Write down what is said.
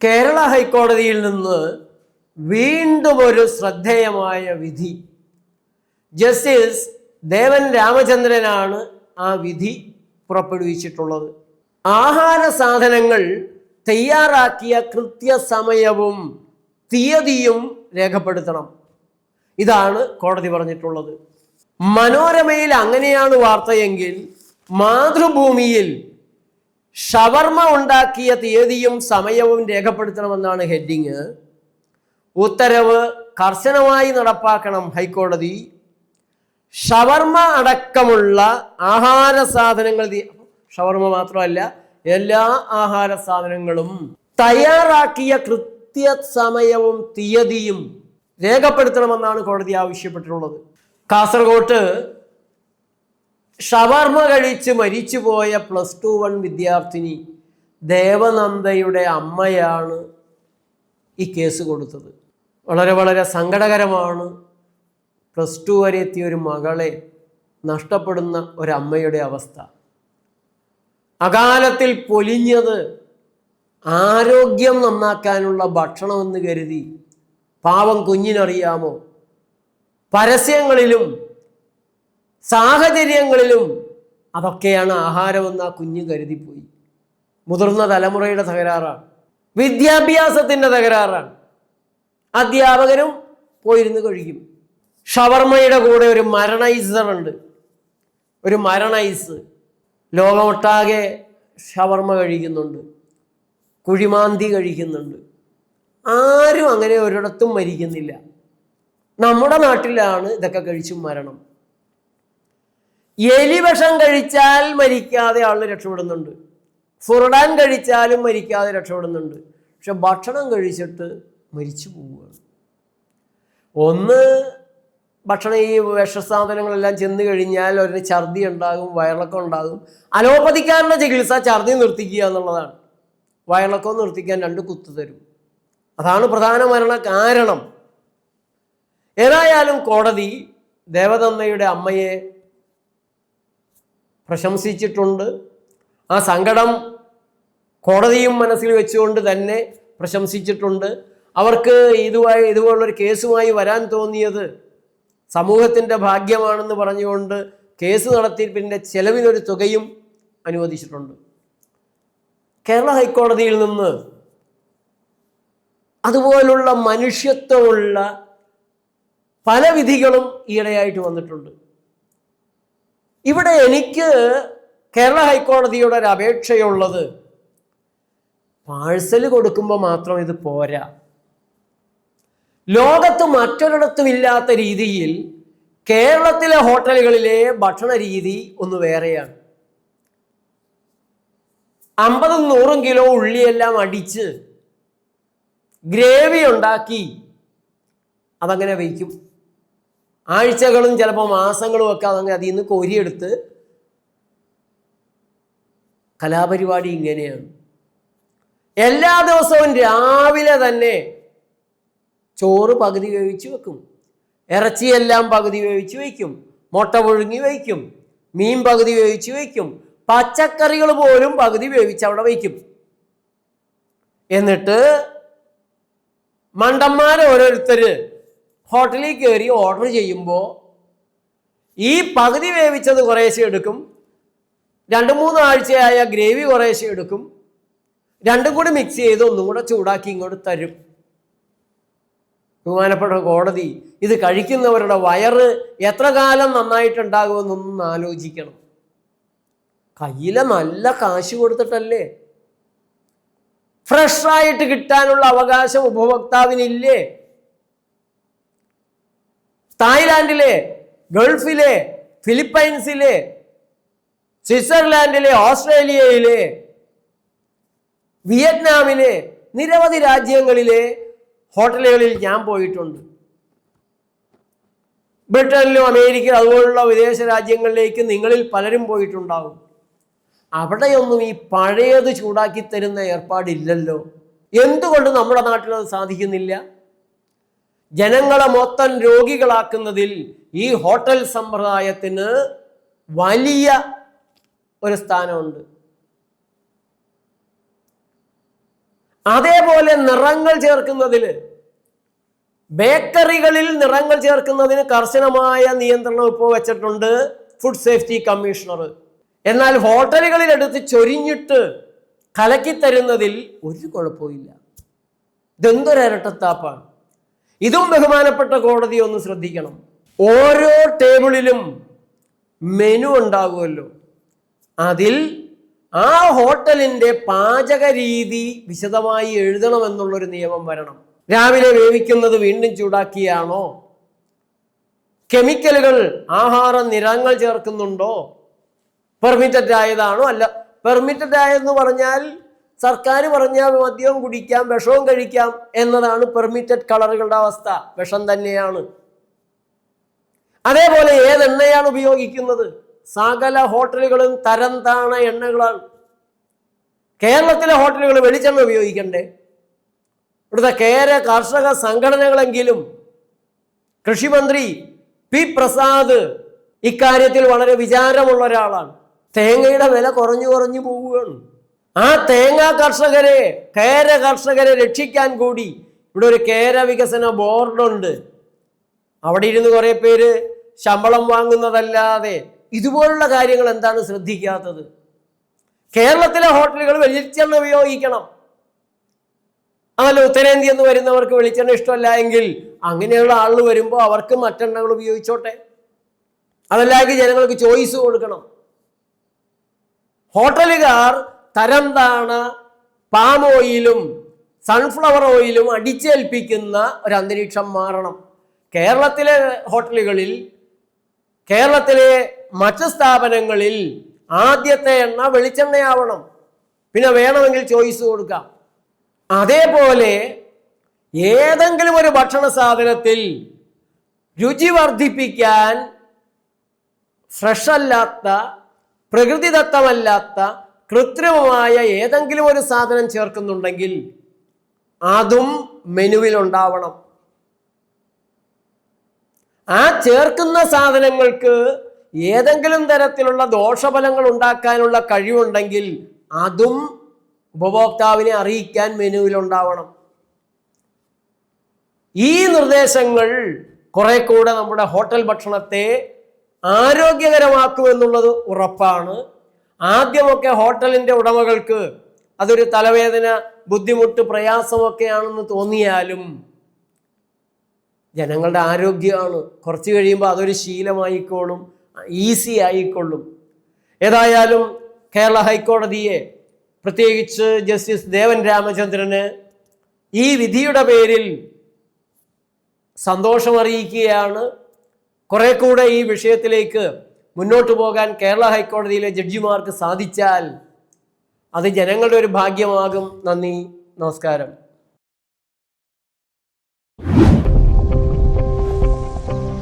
കേരള ഹൈക്കോടതിയിൽ നിന്ന് വീണ്ടും ഒരു ശ്രദ്ധേയമായ വിധി. ജസ്റ്റിസ് ദേവൻ രാമചന്ദ്രനാണ് ആ വിധി പുറപ്പെടുവിച്ചിട്ടുള്ളത്. ആഹാര സാധനങ്ങൾ തയ്യാറാക്കിയ കൃത്യസമയവും തീയതിയും രേഖപ്പെടുത്തണം. ഇതാണ് കോടതി പറഞ്ഞിട്ടുള്ളത്. മനോരമയിൽ അങ്ങനെയാണ് വാർത്തയെങ്കിൽ മാതൃഭൂമിയിൽ ഷവർമ ഉണ്ടാക്കിയ തീയതിയും സമയവും രേഖപ്പെടുത്തണമെന്നാണ് ഹെഡിങ്. ഉത്തരവ് കർശനമായി നടപ്പാക്കണം ഹൈക്കോടതി. ഷവർമ അടക്കമുള്ള ആഹാര സാധനങ്ങൾ ഷവർമ മാത്രമല്ല എല്ലാ ആഹാര സാധനങ്ങളും തയ്യാറാക്കിയ കൃത്യ സമയവും തീയതിയും രേഖപ്പെടുത്തണമെന്നാണ് കോടതി ആവശ്യപ്പെട്ടിട്ടുള്ളത്. കാസർഗോട്ട് ഷവർമ കഴിച്ച് മരിച്ചുപോയ പ്ലസ് ടു വൺ വിദ്യാർത്ഥിനി ദേവനന്ദയുടെ അമ്മയാണ് ഈ കേസ് കൊടുത്തത്. വളരെ വളരെ സങ്കടകരമാണ്. പ്ലസ് ടു വരെ എത്തിയ ഒരു മകളെ നഷ്ടപ്പെടുന്ന ഒരമ്മയുടെ അവസ്ഥ. അകാലത്തിൽ പൊലിഞ്ഞത് ആരോഗ്യം നന്നാക്കാനുള്ള ഭക്ഷണമെന്ന് കരുതി. പാവം കുഞ്ഞിനറിയാമോ? പരസ്യങ്ങളിലും സാഹചര്യങ്ങളിലും അതൊക്കെയാണ് ആഹാരമെന്ന് ആ കുഞ്ഞ് കരുതിപ്പോയി. മുതിർന്ന തലമുറയുടെ തകരാറാണ്. വിദ്യാഭ്യാസത്തിന്റെ തകരാറാണ്. അധ്യാപകരും പോയിരുന്ന് കഴിക്കും. ഷവർമ്മയുടെ കൂടെ ഒരു മരണൈസർ ഉണ്ട്. ഒരു മരണൈസ്. ലോകമൊട്ടാകെ ഷവർമ്മ കഴിക്കുന്നുണ്ട്. കുഴിമാന്തി കഴിക്കുന്നുണ്ട്. ആരും അങ്ങനെ ഒരിടത്തും മരിക്കുന്നില്ല. നമ്മുടെ നാട്ടിലാണ് ഇതൊക്കെ കഴിച്ചും മരണം. എലിവിഷം കഴിച്ചാൽ മരിക്കാതെ ആൾ രക്ഷപ്പെടുന്നുണ്ട്. ഫുർഡാൻ കഴിച്ചാലും മരിക്കാതെ രക്ഷപ്പെടുന്നുണ്ട്. പക്ഷെ ഭക്ഷണം കഴിച്ചിട്ട് മരിച്ചു പോവുകയാണ്. ഒന്ന് ഭക്ഷണം ഈ വിഷസാധനങ്ങളെല്ലാം ചെന്ന് കഴിഞ്ഞാൽ ഒരു ഛർദി ഉണ്ടാകും വയറിളക്കം ഉണ്ടാകും. അലോപ്പതിക്കാരുടെ ചികിത്സ ഛർദി നിർത്തിക്കുക എന്നുള്ളതാണ്. വയറിളക്കം നിർത്തിക്കാൻ രണ്ട് കുത്തു തരും. അതാണ് പ്രധാന മരണ കാരണം. ഏതായാലും കോടതി ദേവതന്നയുടെ അമ്മയെ പ്രശംസിച്ചിട്ടുണ്ട്. ആ സങ്കടം കോടതിയും മനസ്സിൽ വെച്ചുകൊണ്ട് തന്നെ പ്രശംസിച്ചിട്ടുണ്ട്. അവർക്ക് ഇതുമായി ഇതുപോലുള്ളൊരു കേസുമായി വരാൻ തോന്നിയത് സമൂഹത്തിന്റെ ഭാഗ്യമാണെന്ന് പറഞ്ഞുകൊണ്ട് കേസ് നടത്തി പിന്നെ ചെലവിനൊരു തുകയും അനുവദിച്ചിട്ടുണ്ട്. കേരള ഹൈക്കോടതിയിൽ നിന്ന് അതുപോലുള്ള മനുഷ്യത്വമുള്ള പല വിധികളും ഈയിടെയായിട്ട് വന്നിട്ടുണ്ട്. ഇവിടെ എനിക്ക് കേരള ഹൈക്കോടതിയുടെ ഒരു അപേക്ഷയുള്ളത്. പാഴ്സൽ കൊടുക്കുമ്പോൾ മാത്രം ഇത് പോരാ. ലോകത്ത് മറ്റൊരിടത്തും ഇല്ലാത്ത രീതിയിൽ കേരളത്തിലെ ഹോട്ടലുകളിലെ ഭക്ഷണ രീതി ഒന്ന് വേറെയാണ്. അമ്പതും നൂറും കിലോ ഉള്ളിയെല്ലാം അടിച്ച് ഗ്രേവി ഉണ്ടാക്കി അതങ്ങനെ വയ്ക്കും. ആഴ്ചകളും ചിലപ്പോൾ മാസങ്ങളും ഒക്കെ അതങ്ങനെ അതിൽ നിന്ന് കോരിയെടുത്ത് കലാപരിപാടി ഇങ്ങനെയാണ്. എല്ലാ ദിവസവും രാവിലെ തന്നെ ചോറ് പകുതി വേവിച്ച് വെക്കും. ഇറച്ചിയെല്ലാം പകുതി വേവിച്ച് വയ്ക്കും. മുട്ട പുഴുങ്ങി വയ്ക്കും. മീൻ പകുതി വേവിച്ച് വയ്ക്കും. പച്ചക്കറികൾ പോലും പകുതി വേവിച്ച് അവിടെ വയ്ക്കും. എന്നിട്ട് മണ്ടന്മാർ ഹോട്ടലിൽ കയറി ഓർഡർ ചെയ്യുമ്പോൾ ഈ പകുതി വേവിച്ചത് കുറേശ്ശെ എടുക്കും. രണ്ട് മൂന്ന് ആഴ്ചയായ ഗ്രേവി കുറേശ്ശെ എടുക്കും. രണ്ടും കൂടി മിക്സ് ചെയ്ത് ഒന്നും കൂടെ ചൂടാക്കി ഇങ്ങോട്ട് തരും. ബഹുമാനപ്പെട്ട കോടതി ഇത് കഴിക്കുന്നവരുടെ വയറ് എത്ര കാലം നന്നായിട്ടുണ്ടാകുമെന്നൊന്നും ആലോചിക്കണം. കയ്യിലെ നല്ല കാശ് കൊടുത്തിട്ടല്ലേ? ഫ്രഷായിട്ട് കിട്ടാനുള്ള അവകാശം ഉപഭോക്താവിനില്ലേ? തായ്ലാൻഡിലെ ഗൾഫിലെ ഫിലിപ്പൈൻസിലെ സ്വിറ്റ്സർലാൻഡിലെ ഓസ്ട്രേലിയയിലെ വിയറ്റ്നാമിലെ നിരവധി രാജ്യങ്ങളിലെ ഹോട്ടലുകളിൽ ഞാൻ പോയിട്ടുണ്ട്. ബ്രിട്ടനിലും അമേരിക്ക അതുപോലുള്ള വിദേശ രാജ്യങ്ങളിലേക്ക് നിങ്ങളിൽ പലരും പോയിട്ടുണ്ടാകും അവിടെയൊന്നും ഈ പഴയത് ചൂടാക്കി തരുന്ന ഏർപ്പാടില്ലല്ലോ. എന്തുകൊണ്ട് നമ്മുടെ നാട്ടിൽ അത് സാധിക്കുന്നില്ല? ജനങ്ങളെ മൊത്തം രോഗികളാക്കുന്നതിൽ ഈ ഹോട്ടൽ സമ്പ്രദായത്തിന് വലിയ ഒരു സ്ഥാനമുണ്ട്. അതേപോലെ നിറങ്ങൾ ചേർക്കുന്നതിൽ ബേക്കറികളിൽ നിറങ്ങൾ ചേർക്കുന്നതിന് കർശനമായ നിയന്ത്രണം ഇപ്പോൾ വെച്ചിട്ടുണ്ട് ഫുഡ് സേഫ്റ്റി കമ്മീഷണർ. എന്നാൽ ഹോട്ടലുകളിൽ എടുത്ത് ചൊരിഞ്ഞിട്ട് കലക്കി തരുന്നതിൽ ഒരു കുഴപ്പമില്ല ഇതെന്തൊരു ഇരട്ടത്താപ്പാണ് ഇതും ബഹുമാനപ്പെട്ട കോടതി ഒന്ന് ശ്രദ്ധിക്കണം. ഓരോ ടേബിളിലും മെനു ഉണ്ടാകുമല്ലോ. അതിൽ ആ ഹോട്ടലിന്റെ പാചക രീതി വിശദമായി എഴുതണമെന്നുള്ളൊരു നിയമം വരണം. രാവിലെ വേവിക്കുന്നത് വീണ്ടും ചൂടാക്കിയാണോ? കെമിക്കലുകൾ ആഹാര നിറങ്ങൾ ചേർക്കുന്നുണ്ടോ? പെർമിറ്റഡ് ആയതാണോ? അല്ല പെർമിറ്റഡ് ആയെന്ന് പറഞ്ഞാൽ സർക്കാർ പറഞ്ഞാൽ മദ്യവും കുടിക്കാം വിഷവും കഴിക്കാം എന്നതാണ് പെർമിറ്റഡ് കളറുകളുടെ അവസ്ഥ. വിഷം തന്നെയാണ്. അതേപോലെ ഏതെണ്ണയാണ് ഉപയോഗിക്കുന്നത്? സകല ഹോട്ടലുകളും തരം താണ എണ്ണകളാണ്. കേരളത്തിലെ ഹോട്ടലുകൾ വെളിച്ചെണ്ണ ഉപയോഗിക്കണ്ടേ? ഇവിടുത്തെ കേര കർഷക സംഘടനകളെങ്കിലും കൃഷിമന്ത്രി പി പ്രസാദ് ഇക്കാര്യത്തിൽ വളരെ വിചാരമുള്ള ഒരാളാണ്. തേങ്ങയുടെ വില കുറഞ്ഞു കുറഞ്ഞു പോവുകയാണ്. ആ തേങ്ങ കർഷകരെ കേര കർഷകരെ രക്ഷിക്കാൻ കൂടി ഇവിടെ ഒരു കേര വികസന ബോർഡുണ്ട്. അവിടെ ഇരുന്ന് കുറേ പേര് ശമ്പളം വാങ്ങുന്നതല്ലാതെ ഇതുപോലുള്ള കാര്യങ്ങൾ എന്താണ് ശ്രദ്ധിക്കാത്തത്? കേരളത്തിലെ ഹോട്ടലുകൾ വെളിച്ചെണ്ണ ഉപയോഗിക്കണം. അതല്ല ഉത്തരേന്ത്യ എന്ന് വരുന്നവർക്ക് വെളിച്ചെണ്ണ ഇഷ്ടമല്ല എങ്കിൽ അങ്ങനെയുള്ള ആളുകൾ വരുമ്പോൾ അവർക്ക് മറ്റെണ്ണകൾ ഉപയോഗിച്ചോട്ടെ. അതല്ലെങ്കിൽ ജനങ്ങൾക്ക് ചോയ്സ് കൊടുക്കണം. ഹോട്ടലുകാർ തരം താണ പാം ഓയിലും സൺഫ്ലവർ ഓയിലും അടിച്ചേൽപ്പിക്കുന്ന ഒരു അന്തരീക്ഷം മാറണം. കേരളത്തിലെ ഹോട്ടലുകളിൽ കേരളത്തിലെ മറ്റ് സ്ഥാപനങ്ങളിൽ ആദ്യത്തെ എണ്ണ വെളിച്ചെണ്ണയാവണം. പിന്നെ വേണമെങ്കിൽ ചോയ്സ് കൊടുക്കാം. അതേപോലെ ഏതെങ്കിലും ഒരു ഭക്ഷണ സാധനത്തിൽ രുചി വർദ്ധിപ്പിക്കാൻ ഫ്രഷ് അല്ലാത്ത പ്രകൃതിദത്തമല്ലാത്ത കൃത്രിമമായ ഏതെങ്കിലും ഒരു സാധനം ചേർക്കുന്നുണ്ടെങ്കിൽ അതും മെനുവിൽ ഉണ്ടാവണം ആ ചേർക്കുന്ന സാധനങ്ങൾക്ക് ഏതെങ്കിലും തരത്തിലുള്ള ദോഷഫലങ്ങൾ ഉണ്ടാക്കാനുള്ള കഴിവുണ്ടെങ്കിൽ അതും ഉപഭോക്താവിനെ അറിയിക്കാൻ മെനുവിൽ ഉണ്ടാവണം ഈ നിർദ്ദേശങ്ങൾ കുറെ കൂടെ നമ്മുടെ ഹോട്ടൽ ഭക്ഷണത്തെ ആരോഗ്യകരമാക്കുമെന്നുള്ളത് ഉറപ്പാണ്. ആദ്യമൊക്കെ ഹോട്ടലിന്റെ ഉടമകൾക്ക് അതൊരു തലവേദന ബുദ്ധിമുട്ട് പ്രയാസമൊക്കെയാണെന്ന് തോന്നിയാലും ജനങ്ങളുടെ ആരോഗ്യമാണ്. കുറച്ച് കഴിയുമ്പോൾ അതൊരു ശീലമായിക്കോളും ഈസി ആയിക്കൊള്ളും. ഏതായാലും കേരള ഹൈക്കോടതിയെ പ്രത്യേകിച്ച് ജസ്റ്റിസ് ദേവൻ രാമചന്ദ്രന് ഈ വിധിയുടെ പേരിൽ സന്തോഷമറിയിക്കുകയാണ്. കുറെ കൂടെ ഈ വിഷയത്തിലേക്ക് മുന്നോട്ട് പോകാൻ കേരള ഹൈക്കോടതിയിലെ ജഡ്ജിമാർക്ക് സാധിച്ചാൽ അത് ജനങ്ങളുടെ ഒരു ഭാഗ്യമാകും. നന്ദി. നമസ്കാരം.